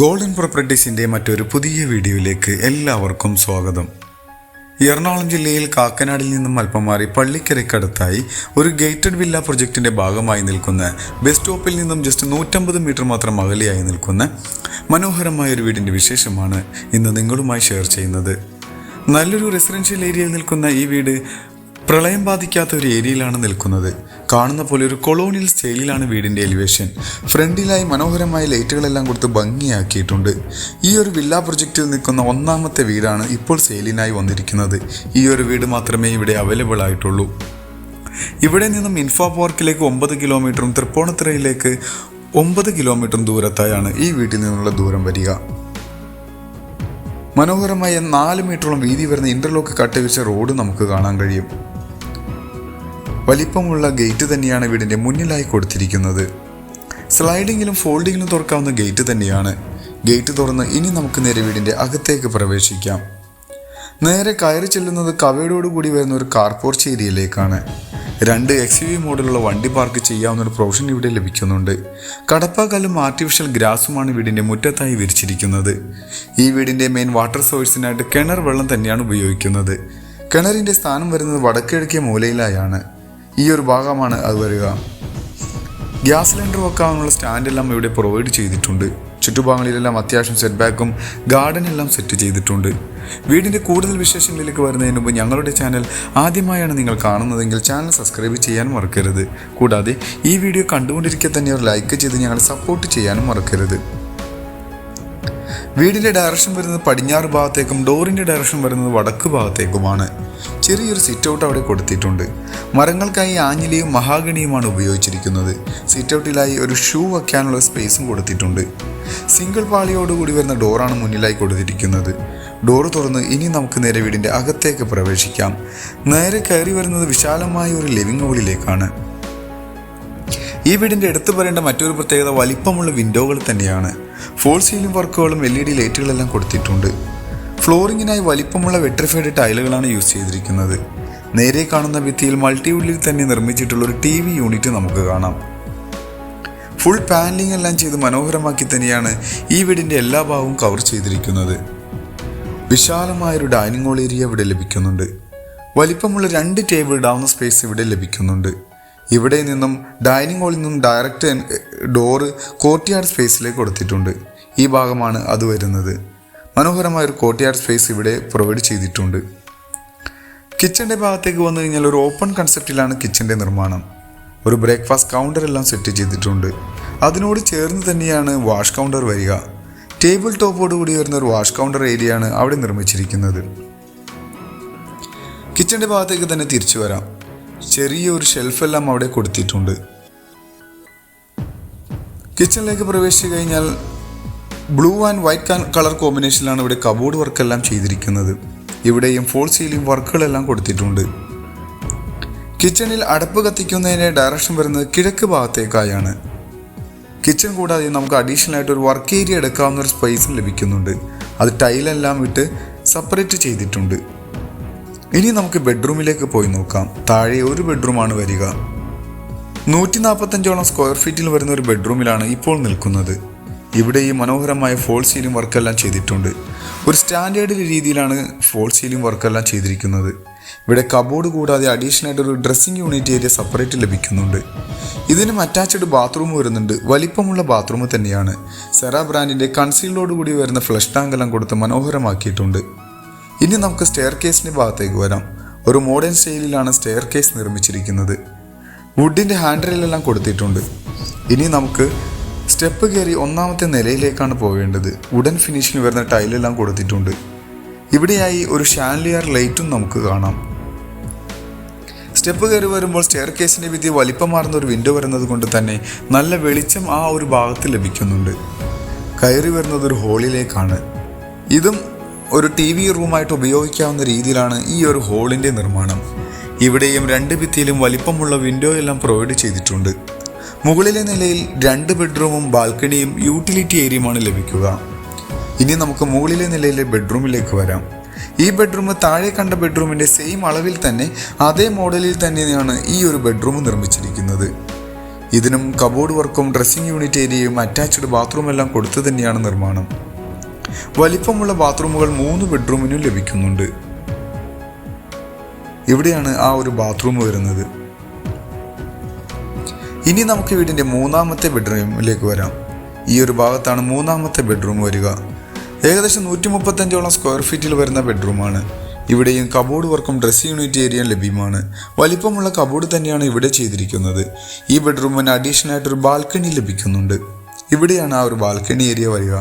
Golden പ്രോപ്പർട്ടീസിന്റെ മറ്റൊരു പുതിയ വീഡിയോയിലേക്ക് എല്ലാവർക്കും സ്വാഗതം. എറണാകുളം ജില്ലയിൽ കാക്കനാടിൽ നിന്നും അല്പം മാറി പള്ളിക്കരയ്ക്കടുത്തായി ഒരു ഗേറ്റഡ് വില്ല പ്രൊജക്റ്റിന്റെ ഭാഗമായി നിൽക്കുന്ന ബസ് സ്റ്റോപ്പിൽ നിന്നും ജസ്റ്റ് നൂറ്റമ്പത് മീറ്റർ മാത്രം അകലെയായി നിൽക്കുന്ന മനോഹരമായ ഒരു വീടിന്റെ വിശേഷമാണ് ഇന്ന് നിങ്ങളുമായി ഷെയർ ചെയ്യുന്നത്. നല്ലൊരു റെസിഡൻഷ്യൽ ഏരിയയിൽ നിൽക്കുന്ന ഈ വീട് പ്രളയം ബാധിക്കാത്ത ഒരു ഏരിയയിലാണ് നിൽക്കുന്നത്. കാണുന്ന പോലെ ഒരു കൊളോണിയൽ സ്റ്റൈലിലാണ് വീടിന്റെ എലിവേഷൻ ഫ്രണ്ടിലായി മനോഹരമായ ലൈറ്റുകളെല്ലാം കൊടുത്ത് ഭംഗിയാക്കിയിട്ടുണ്ട്. ഈ ഒരു വില്ല പ്രൊജക്റ്റിൽ നിൽക്കുന്ന ഒന്നാമത്തെ വീടാണ് ഇപ്പോൾ സെയിലിനായി വന്നിരിക്കുന്നത്. ഈ ഒരു വീട് മാത്രമേ ഇവിടെ അവൈലബിൾ ആയിട്ടുള്ളൂ. ഇവിടെ നിന്നും ഇൻഫോ പാർക്കിലേക്ക് ഒമ്പത് കിലോമീറ്ററും തൃപ്പൂണിത്തുറയിലേക്ക് ഒമ്പത് കിലോമീറ്ററും ദൂരത്തായാണ് ഈ വീട്ടിൽ നിന്നുള്ള ദൂരം വരിക. മനോഹരമായ നാല് മീറ്ററോളം വീതി വരുന്ന ഇന്റർലോക്ക് കട്ടവിച്ച റോഡ് നമുക്ക് കാണാൻ കഴിയും. വലിപ്പമുള്ള ഗേറ്റ് തന്നെയാണ് വീടിന്റെ മുന്നിലായി കൊടുത്തിരിക്കുന്നത്. സ്ലൈഡിങ്ങിലും ഫോൾഡിങ്ങിലും തുറക്കാവുന്ന ഗേറ്റ് തന്നെയാണ്. ഗേറ്റ് തുറന്ന് ഇനി നമുക്ക് നേരെ വീടിന്റെ അകത്തേക്ക് പ്രവേശിക്കാം. നേരെ കയറി ചെല്ലുന്നത് കവയോടോട് കൂടി വരുന്ന ഒരു കാർ പോർച്ച് ഏരിയയിലേക്കാണ്. രണ്ട് എക്സ് യു വി മോഡലുള്ള വണ്ടി പാർക്ക് ചെയ്യാവുന്ന ഒരു പ്രൊവിഷൻ ഇവിടെ ലഭിക്കുന്നുണ്ട്. കടപ്പാക്കാലും ആർട്ടിഫിഷ്യൽ ഗ്രാസുമാണ് വീടിന്റെ മുറ്റത്തായി വിരിച്ചിരിക്കുന്നത്. ഈ വീടിന്റെ മെയിൻ വാട്ടർ സോഴ്സിനായിട്ട് കിണർ വെള്ളം തന്നെയാണ് ഉപയോഗിക്കുന്നത്. കിണറിന്റെ സ്ഥാനം വരുന്നത് വടക്കിഴക്കേ മൂലയിലായാണ്. ഈ ഒരു ഭാഗമാണ് അത് വരിക. ഗ്യാസ് സിലിണ്ടർ വെക്കാനുള്ള സ്റ്റാൻഡെല്ലാം ഇവിടെ പ്രൊവൈഡ് ചെയ്തിട്ടുണ്ട്. ചുറ്റുഭാഗങ്ങളിലെല്ലാം അത്യാവശ്യം സെറ്റ് ബാക്കും ഗാർഡൻ എല്ലാം സെറ്റ് ചെയ്തിട്ടുണ്ട്. വീടിന്റെ കൂടുതൽ വിശേഷങ്ങളിലേക്ക് വരുന്നതിന് മുമ്പ് ഞങ്ങളുടെ ചാനൽ ആദ്യമായാണ് നിങ്ങൾ കാണുന്നതെങ്കിൽ ചാനൽ സബ്സ്ക്രൈബ് ചെയ്യാൻ മറക്കരുത്. കൂടാതെ ഈ വീഡിയോ കണ്ടുകൊണ്ടിരിക്കെ തന്നെ ഒരു ലൈക്ക് ചെയ്ത് ഞങ്ങളെ സപ്പോർട്ട് ചെയ്യാനും മറക്കരുത്. വീടിന്റെ ഡയറക്ഷൻ വരുന്നത് പടിഞ്ഞാറ് ഭാഗത്തേക്കും ഡോറിന്റെ ഡയറക്ഷൻ വരുന്നത് വടക്ക് ഭാഗത്തേക്കുമാണ്. ചെറിയൊരു സിറ്റ് ഔട്ട് അവിടെ കൊടുത്തിട്ടുണ്ട്. മരങ്ങൾക്കായി ആഞ്ഞിലിയും മഹാഗണിയുമാണ് ഉപയോഗിച്ചിരിക്കുന്നത്. സിറ്റ് ഔട്ടിലായി ഒരു ഷൂ വയ്ക്കാനുള്ള സ്പേസും കൊടുത്തിട്ടുണ്ട്. സിംഗിൾ പാളിയോടുകൂടി വരുന്ന ഡോറാണ് മുന്നിലായി കൊടുത്തിരിക്കുന്നത്. ഡോർ തുറന്ന് ഇനി നമുക്ക് നേരെ വീടിന്റെ അകത്തേക്ക് പ്രവേശിക്കാം. നേരെ കയറി വരുന്നത് വിശാലമായ ഒരു ലിവിംഗ് ഹോളിലേക്കാണ് ഈ വീടിന്റെ എടുത്തു പറയേണ്ട മറ്റൊരു പ്രത്യേകത വലിപ്പമുള്ള വിൻഡോകൾ തന്നെയാണ്. ഫോൾ സീലിംഗ് വർക്കുകളും എൽ ഇ ഡി ലൈറ്റുകളെല്ലാം കൊടുത്തിട്ടുണ്ട്. ഫ്ലോറിങ്ങിനായി വലിപ്പമുള്ള വെട്രിഫൈഡ് ടൈലുകളാണ് യൂസ് ചെയ്തിരിക്കുന്നത്. നേരെ കാണുന്ന ഭിത്തിയിൽ മൾട്ടിവുള്ളിൽ തന്നെ നിർമ്മിച്ചിട്ടുള്ള ഒരു ടി വി യൂണിറ്റ് നമുക്ക് കാണാം. ഫുൾ പാനലിംഗ് എല്ലാം ചെയ്ത് മനോഹരമാക്കി തന്നെയാണ് ഈ വീടിന്റെ എല്ലാ ഭാഗവും കവർ ചെയ്തിരിക്കുന്നത്. വിശാലമായൊരു ഡൈനിങ് ഹോൾ ഏരിയ ഇവിടെ ലഭിക്കുന്നുണ്ട്. വലിപ്പമുള്ള രണ്ട് ടേബിൾ ഇടാവുന്ന സ്പേസ് ഇവിടെ ലഭിക്കുന്നുണ്ട്. ഇവിടെ നിന്നും ഡൈനിങ് ഹാളിൽ നിന്നും ഡയറക്റ്റ് ഡോറ് കോർട്ടിയാർഡ് സ്പേസിലേക്ക് കൊടുത്തിട്ടുണ്ട്. ഈ ഭാഗമാണ് അത് വരുന്നത്. മനോഹരമായ ഒരു കോർട്ട്യാർഡ് സ്പേസ് ഇവിടെ പ്രൊവൈഡ് ചെയ്തിട്ടുണ്ട്. കിച്ചന്റെ ഭാഗത്തേക്ക് വന്നു കഴിഞ്ഞാൽ ഒരു ഓപ്പൺ കൺസെപ്റ്റിലാണ് കിച്ചന്റെ നിർമ്മാണം. ഒരു ബ്രേക്ക്ഫാസ്റ്റ് കൗണ്ടർ എല്ലാം സെറ്റ് ചെയ്തിട്ടുണ്ട്. അതിനോട് ചേർന്ന് തന്നെയാണ് വാഷ് കൗണ്ടർ വരിക. ടേബിൾ ടോപ്പോട് കൂടി വരുന്ന ഒരു വാഷ് കൗണ്ടർ ഏരിയയാണ് അവിടെ നിർമ്മിച്ചിരിക്കുന്നത്. കിച്ചന്റെ ഭാഗത്തേക്ക് തന്നെ തിരിച്ചു വരാം. ചെറിയൊരു ഷെൽഫെല്ലാം അവിടെ കൊടുത്തിട്ടുണ്ട്. കിച്ചണിലേക്ക് പ്രവേശിച്ചു കഴിഞ്ഞാൽ ബ്ലൂ ആൻഡ് വൈറ്റ് കളർ കോമ്പിനേഷനിലാണ് ഇവിടെ കബോർഡ് വർക്കെല്ലാം ചെയ്തിരിക്കുന്നത്. ഇവിടെയും ഫോൾ സീലിംഗ് വർക്കുകളെല്ലാം കൊടുത്തിട്ടുണ്ട്. കിച്ചണിൽ അടപ്പ് കത്തിക്കുന്നതിന്റെ ഡയറക്ഷൻ വരുന്നത് കിഴക്ക് ഭാഗത്തേക്കായാണ്. കിച്ചൺ കൂടാതെ നമുക്ക് അഡീഷണൽ ആയിട്ട് ഒരു വർക്ക് ഏരിയ എടുക്കാവുന്ന ഒരു സ്പേസും ലഭിക്കുന്നുണ്ട്. അത് ടൈലെല്ലാം ഇട്ട് സെപ്പറേറ്റ് ചെയ്തിട്ടുണ്ട്. ഇനി നമുക്ക് ബെഡ്റൂമിലേക്ക് പോയി നോക്കാം. താഴെ ഒരു ബെഡ്റൂമാണ് വരിക. നൂറ്റി നാൽപ്പത്തഞ്ചോളം സ്ക്വയർ ഫീറ്റിൽ വരുന്ന ഒരു ബെഡ്റൂമിലാണ് ഇപ്പോൾ നിൽക്കുന്നത്. ഇവിടെ ഈ മനോഹരമായ ഫോൾ സീലിംഗ് വർക്കെല്ലാം ചെയ്തിട്ടുണ്ട്. ഒരു സ്റ്റാൻഡേർഡ് രീതിയിലാണ് ഫോൾ സീലിംഗ് വർക്കെല്ലാം ചെയ്തിരിക്കുന്നത്. ഇവിടെ കബോർഡ് കൂടാതെ അഡീഷണൽ ആയിട്ട് ഒരു ഡ്രസ്സിംഗ് യൂണിറ്റ് ഏരിയ സെപ്പറേറ്റ് ലഭിക്കുന്നുണ്ട്. ഇതിനും അറ്റാച്ച്ഡ് ബാത്റൂം വരുന്നുണ്ട്. വലിപ്പമുള്ള ബാത്റൂം തന്നെയാണ്. സെറ ബ്രാൻഡിന്റെ കൺസീലോട് കൂടി വരുന്ന ഫ്ലഷ് ടാങ്ക് എല്ലാം കൊടുത്ത് മനോഹരമാക്കിയിട്ടുണ്ട്. ഇനി നമുക്ക് സ്റ്റെയർ കേസിന്റെ ഭാഗത്തേക്ക് വരാം. ഒരു മോഡേൺ സ്റ്റൈലിലാണ് സ്റ്റെയർ കേസ് നിർമ്മിച്ചിരിക്കുന്നത്. വുഡിന്റെ ഹാൻഡിലെല്ലാം കൊടുത്തിട്ടുണ്ട്. ഇനി നമുക്ക് സ്റ്റെപ്പ് കയറി ഒന്നാമത്തെ നിലയിലേക്കാണ് പോകേണ്ടത്. വുഡൻ ഫിനിഷിൽ വരുന്ന ടൈലെല്ലാം കൊടുത്തിട്ടുണ്ട്. ഇവിടെയായി ഒരു ഷാൻലിയർ ലൈറ്റും നമുക്ക് കാണാം. സ്റ്റെപ്പ് കയറി വരുമ്പോൾ സ്റ്റെയർ കേസിന്റെ വിധി വലിപ്പമാർന്ന ഒരു വിൻഡോ വരുന്നത് കൊണ്ട് തന്നെ നല്ല വെളിച്ചം ആ ഒരു ഭാഗത്ത് ലഭിക്കുന്നുണ്ട്. കയറി വരുന്നത് ഒരു ഹോളിലേക്കാണ്. ഇതും ഒരു ടി വി റൂമായിട്ട് ഉപയോഗിക്കാവുന്ന രീതിയിലാണ് ഈ ഒരു ഹോളിന്റെ നിർമ്മാണം. ഇവിടെയും രണ്ട് ഭിത്തിയിലും വലിപ്പമുള്ള വിൻഡോ എല്ലാം പ്രൊവൈഡ് ചെയ്തിട്ടുണ്ട്. മുകളിലെ നിലയിൽ രണ്ട് ബെഡ്റൂമും ബാൽക്കണിയും യൂട്ടിലിറ്റി ഏരിയയുമാണ് ലഭിക്കുക. ഇനി നമുക്ക് മുകളിലെ നിലയിലെ ബെഡ്റൂമിലേക്ക് വരാം. ഈ ബെഡ്റൂം താഴെ കണ്ട ബെഡ്റൂമിന്റെ സെയിം അളവിൽ തന്നെ അതേ മോഡലിൽ തന്നെയാണ് ഈ ഒരു ബെഡ്റൂം നിർമ്മിച്ചിരിക്കുന്നത്. ഇതിനും കബോർഡ് വർക്കും ഡ്രസ്സിംഗ് യൂണിറ്റ് ഏരിയയും അറ്റാച്ച്ഡ് ബാത്റൂം എല്ലാം കൊടുത്തു തന്നെയാണ് നിർമ്മാണം. വലിപ്പമുള്ള ബാത്റൂമുകൾ മൂന്ന് ബെഡ്റൂമിനും ലഭിക്കുന്നുണ്ട്. ഇവിടെയാണ് ആ ഒരു ബാത്റൂം വരുന്നത്. ഇനി നമുക്ക് വീടിന്റെ മൂന്നാമത്തെ ബെഡ്റൂമിലേക്ക് വരാം. ഈ ഒരു ഭാഗത്താണ് മൂന്നാമത്തെ ബെഡ്റൂം വരിക. ഏകദേശം നൂറ്റി മുപ്പത്തഞ്ചോളം സ്ക്വയർ ഫീറ്റിൽ വരുന്ന ബെഡ്റൂമാണ്. ഇവിടെയും കബോർഡ് വർക്കും ഡ്രസ് യൂണിറ്റ് ഏരിയ ലഭ്യമാണ്. വലിപ്പമുള്ള കബോർഡ് തന്നെയാണ് ഇവിടെ ചെയ്തിരിക്കുന്നത്. ഈ ബെഡ്റൂമിന് അഡീഷണൽ ആയിട്ടൊരു ബാൽക്കണി ലഭിക്കുന്നുണ്ട്. ഇവിടെയാണ് ആ ഒരു ബാൽക്കണി ഏരിയ വരിക.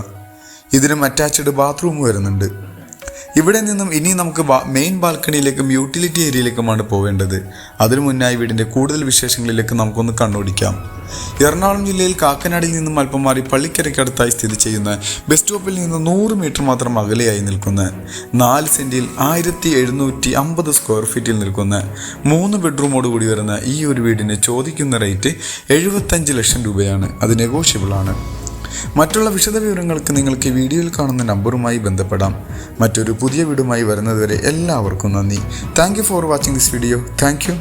ഇതിനും അറ്റാച്ച്ഡ് ബാത്റൂം വരുന്നുണ്ട്. ഇവിടെ നിന്നും ഇനി നമുക്ക് മെയിൻ ബാൽക്കണിയിലേക്കും യൂട്ടിലിറ്റി ഏരിയയിലേക്കുമാണ് പോകേണ്ടത് അതിനു മുന്നായി വീടിന്റെ കൂടുതൽ വിശേഷങ്ങളിലേക്ക് നമുക്കൊന്ന് കണ്ണോടിക്കാം. എറണാകുളം ജില്ലയിൽ കാക്കനാടിൽ നിന്നും അല്പം മാറി പള്ളിക്കരയ്ക്കടുത്തായി സ്ഥിതി ചെയ്യുന്ന ബസ് സ്റ്റോപ്പിൽ നിന്ന് നൂറ് മീറ്റർ മാത്രം അകലെയായി നിൽക്കുന്ന നാല് സെന്റിൽ ആയിരത്തി എഴുന്നൂറ്റി അമ്പത് സ്ക്വയർ ഫീറ്റിൽ നിൽക്കുന്ന മൂന്ന് ബെഡ്റൂമോട് കൂടി വരുന്ന ഈ ഒരു വീടിന് ചോദിക്കുന്ന റേറ്റ് എഴുപത്തഞ്ച് ലക്ഷം രൂപയാണ്. അത് നെഗോഷ്യബിൾ ആണ്. മറ്റുള്ള വിശദവിവരങ്ങൾക്ക് നിങ്ങൾക്ക് വീഡിയോയിൽ കാണുന്ന നമ്പറുമായി ബന്ധപ്പെടാം. മറ്റൊരു പുതിയ വീടുമായി വരുന്നതുവരെ എല്ലാവർക്കും നന്ദി. Thank for watching this video thank you